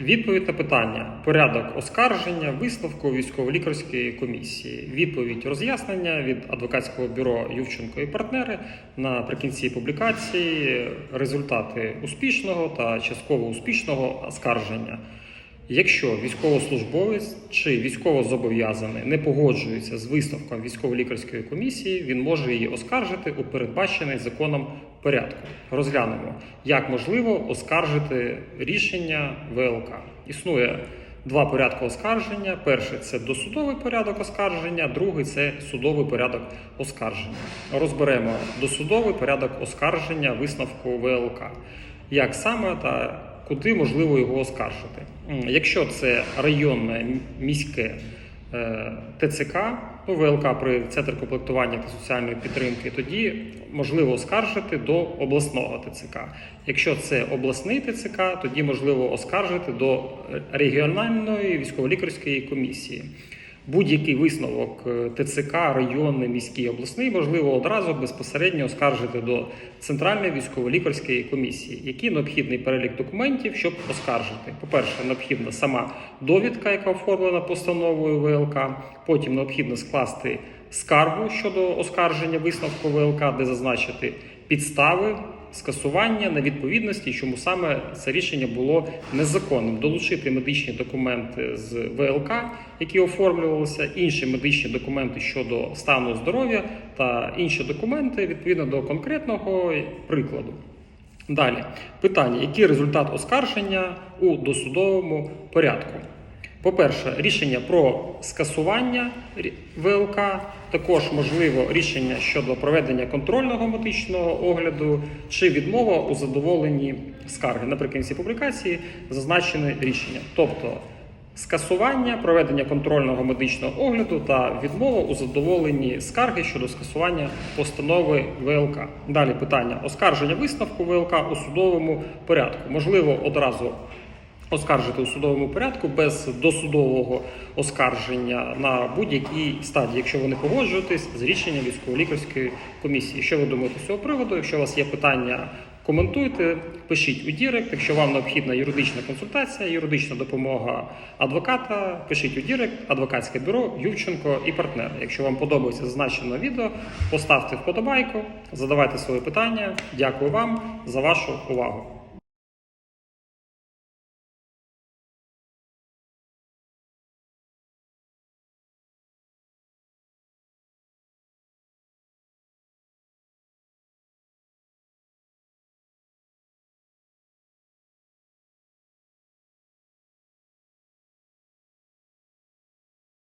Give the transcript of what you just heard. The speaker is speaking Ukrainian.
Відповідь на питання: порядок оскарження висновку військово-лікарської комісії. Відповідь роз'яснення від адвокатського бюро Ювченко і партнери наприкінці публікації результати успішного та частково успішного оскарження. Якщо військовослужбовець чи військовозобов'язаний не погоджується з висновком військово-лікарської комісії, він може її оскаржити у передбачений законом порядку. Розглянемо, як можливо оскаржити рішення ВЛК. Існує два порядки оскарження. Перший це досудовий порядок оскарження, другий це судовий порядок оскарження. Розберемо досудовий порядок оскарження висновку ВЛК. Як саме та куди можливо його оскаржити? Якщо це районне міське е, ТЦК, ну ВЛК при центр комплектування та соціальної підтримки, тоді можливо оскаржити до обласного ТЦК. Якщо це обласний ТЦК, тоді можливо оскаржити до регіональної військово-лікарської комісії. Будь-який висновок е, ТЦК, районний, міський, обласний можливо одразу безпосередньо оскаржити до Центральної військово-лікарської комісії. Який необхідний перелік документів, щоб оскаржити? По-перше, необхідна сама довідка, яка оформлена постановою ВЛК. Потім необхідно скласти скаргу щодо оскарження висновку ВЛК, де зазначити підстави скасування на відповідності, чому саме це рішення було незаконним. Долучити медичні документи з ВЛК, які оформлювалися, інші медичні документи щодо стану здоров'я та інші документи відповідно до конкретного прикладу. Далі питання: який результат оскарження у досудовому порядку? По-перше, рішення про скасування ВЛК, також можливо рішення щодо проведення контрольного медичного огляду чи відмова у задоволенні скарги. Наприкінці публікації зазначене рішення, тобто скасування, проведення контрольного медичного огляду та відмова у задоволенні скарги щодо скасування постанови ВЛК. Далі питання оскарження висновку ВЛК у судовому порядку. Можливо, одразу оскаржити у судовому порядку без досудового оскарження на будь-якій стадії, якщо ви не погоджуєтесь з рішенням військово-лікарської комісії. Що ви думаєте з цього приводу? Якщо у вас є питання, коментуйте, пишіть у Дірект. Якщо вам необхідна юридична консультація, юридична допомога адвоката, пишіть у Дірект, адвокатське бюро Ювченко і партнери. Якщо вам подобається зазначене відео, поставте вподобайку, задавайте свої питання. Дякую вам за вашу увагу.